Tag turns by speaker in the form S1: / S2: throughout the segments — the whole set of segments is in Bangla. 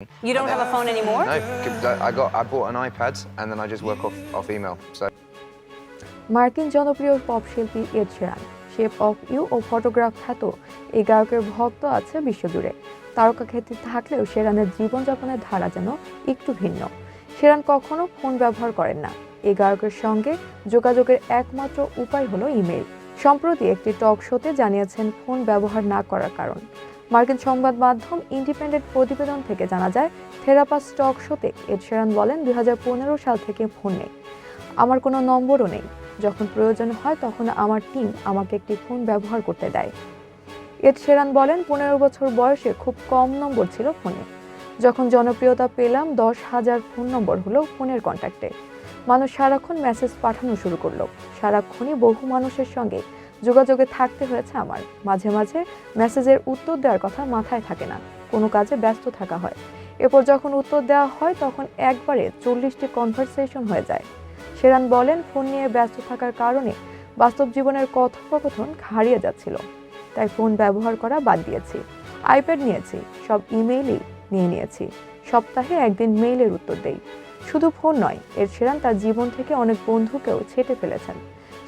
S1: You don't have a phone anymore?
S2: No, I got I bought an iPad and then I just work off off email. So.
S3: মার্কিন জনপ্রিয় পপ শিল্পী Ed Sheeran Shape of You O photograph খ্যাত। এই গায়কের ভক্ত আছে বিশ্বজুড়ে। তারকা খ্যাতি থাকলেও শেরানের জীবনযাপনের ধারা যেন একটু ভিন্ন। শেরান কখনো ফোন ব্যবহার করেন না। এই গায়কের সঙ্গে যোগাযোগের একমাত্র উপায় হলো ইমেল সম্প্রতি একটি টক শোতে জানিয়েছেন ফোন ব্যবহার না করার কারণ। মার্কিন সংবাদ মাধ্যম ইন্ডিপেন্ডেন্ট প্রতিবেদন থেকে জানা যায়, থেরাপাস স্টক শোতে এড শেরান বলেন দু হাজার পনেরো সাল থেকে ফোন নেই। আমার কোনো নম্বরও নেই। যখন প্রয়োজন হয় তখন আমার টিম আমাকে একটি ফোন ব্যবহার করতে দেয়। এড শেরান বলেন, পনেরো বছর বয়সে খুব কম নম্বর ছিল ফোনে। যখন জনপ্রিয়তা পেলাম, দশ হাজার ফোন নম্বর হলো ফোনের কন্ট্যাক্টে। মানুষ সারাক্ষণ মেসেজ পাঠানো শুরু করল। সারাক্ষণই বহু মানুষের সঙ্গে যোগাযোগে থাকতে হয়েছে আমার। মাঝে মাঝে মেসেজের উত্তর দেওয়ার কথা মাথায় থাকে না। কোনো কাজে ব্যস্ত থাকা হয়। এরপর যখন উত্তর দেওয়া হয়, তখন একবারে চল্লিশটি কনভারসেশন হয়ে যায়। সেরান বলেন, ফোন নিয়ে ব্যস্ত থাকার কারণে বাস্তব জীবনের কথোপকথন হারিয়ে যাচ্ছিল। তাই ফোন ব্যবহার করা বাদ দিয়েছি। আইপ্যাড নিয়েছি, সব ইমেইলই নিয়ে নিয়েছি। সপ্তাহে একদিন মেইলের উত্তর দেই। শুধু ফোন নয়, এর সেরান তার জীবন থেকে অনেক বন্ধুকেও ছেটে ফেলেছেন।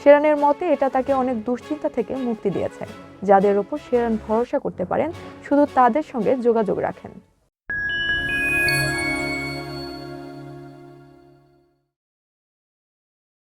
S3: সেরানের মতে এটা তাকে অনেক দুশ্চিন্তা থেকে মুক্তি দিয়েছে। যাদের ওপর শেরান ভরসা করতে পারেন, শুধু তাদের সঙ্গে যোগাযোগ রাখেন।